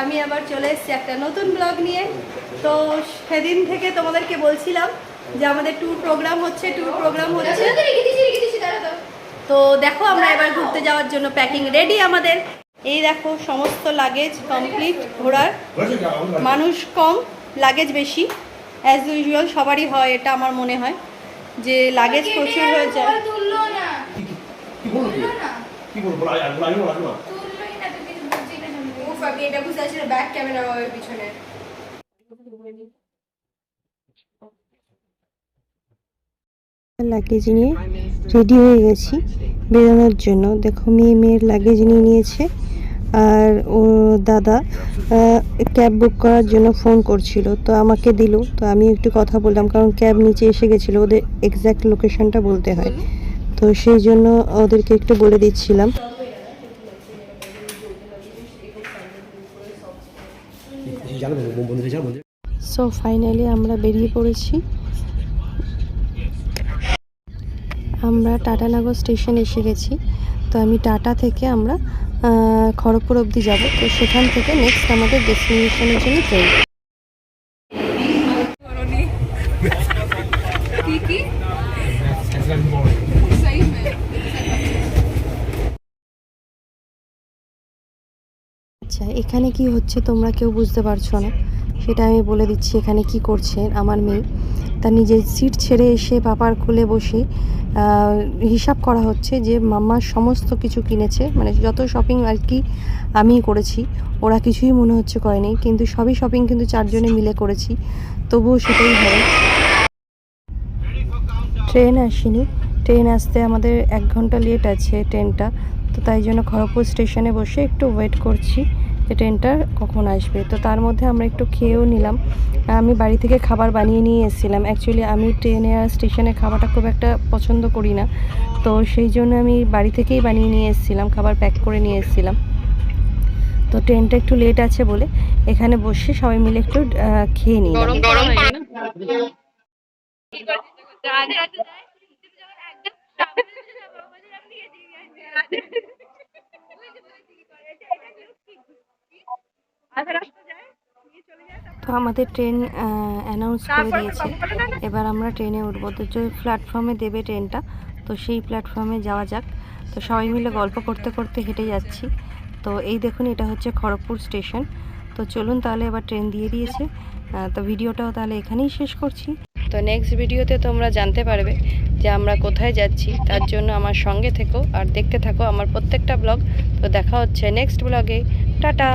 আমি আবার চলে এসেছি একটা নতুন ব্লগ নিয়ে। তো সেদিন থেকে তোমাদেরকে বলছিলাম যে আমাদের ট্যুর প্রোগ্রাম হচ্ছে ট্যুর প্রোগ্রাম হচ্ছে। তো দেখো আমরা এবার ঘুরতে যাওয়ার জন্য প্যাকিং রেডি আমাদের। এই দেখো সমস্ত লাগেজ কমপ্লিট ঘোরার। মানুষ কম লাগেজ বেশি। অ্যাজ ইউজুয়াল সবারই হয় এটা আমার মনে হয়। যে লাগেজ প্রচুর হয়ে যায় এটা বুঝতে পারছি না ব্যাক ক্যামেরা হবে পিছনে। লাগেজ নিয়ে রেডি হয়ে গেছি বেরোনোর জন্য। দেখো, মেয়ে মেয়ের লাগেজ নিয়ে নিয়েছে আর ও দাদা ক্যাব বুক করার জন্য ফোন করছিল। তো আমাকে দিল, তো আমি একটু কথা বললাম, কারণ ক্যাব নিচে এসে গেছিল, ওদের এক্স্যাক্ট লোকেশনটা বলতে হয়। তো সেই জন্য ওদেরকে একটু বলে দিচ্ছিলাম। সো ফাইনালি আমরা বেরিয়ে পড়েছি। আমরা টাটানগর স্টেশন এসে গেছি। তো আমি টাটা থেকে আমরা খড়গপুর অবধি যাব। তো সেখান থেকে নেক্সট আমাদের ডেস্টিনেশনের জন্য ট্রেন কি? আচ্ছা এখানে কি হচ্ছে তোমরা কেউ বুঝতে পারছ না? সেটা আমি বলে দিচ্ছি এখানে কি করছে আমার মেয়ে। তার নিজের সিট ছেড়ে এসে পাপার খুলে বসে হিসাব করা হচ্ছে যে মাম্মার সমস্ত কিছু কিনেছে মানে যত শপিং আর কি আমি করেছি, ওরা কিছুই মনে হচ্ছে করেনি কিন্তু সবই শপিং কিন্তু চারজনে মিলে করেছি, তবুও সেটাই হবে ট্রেন আসেনি। ট্রেন আসতে আমাদের এক ঘণ্টা লেট আছে ট্রেনটা। তো তাই জন্য খড়গপুর স্টেশনে বসে একটু ওয়েট করছি যে ট্রেনটা কখন আসবে। তো তার মধ্যে আমরা একটু খেয়েও নিলাম। আমি বাড়ি থেকে খাবার বানিয়ে নিয়ে এসেছিলাম। অ্যাকচুয়ালি আমি ট্রেনে আর স্টেশনে খাবারটা খুব একটা পছন্দ করি না। তো সেই জন্য আমি বাড়ি থেকেই বানিয়ে নিয়ে এসেছিলাম খাবার প্যাক করে নিয়ে এসেছিলাম। তো ট্রেনটা একটু লেট আছে বলে এখানে বসে সবাই মিলে একটু খেয়ে নিলাম। তো আমাদের ট্রেন অ্যানাউন্স করে দিয়েছে। এবার আমরা ট্রেনে উঠবো। তো যে প্ল্যাটফর্মে দেবে ট্রেনটা তো সেই প্ল্যাটফর্মে যাওয়া যাক। তো সবাই মিলে গল্প করতে করতে হেঁটে যাচ্ছি। তো এই দেখুন এটা হচ্ছে খড়গপুর স্টেশন তো চলুন তাহলে এবার ট্রেন দিয়ে দিয়েছে। তো ভিডিওটাও তাহলে এখানেই শেষ করছি। তো নেক্সট ভিডিওতে তোমরা জানতে পারবে যে আমরা কোথায় যাচ্ছি। তার জন্য আমার সঙ্গে থেকো আর দেখতে থাকো আমার প্রত্যেকটা ব্লগ তো দেখা হচ্ছে নেক্সট ব্লগে টাটা!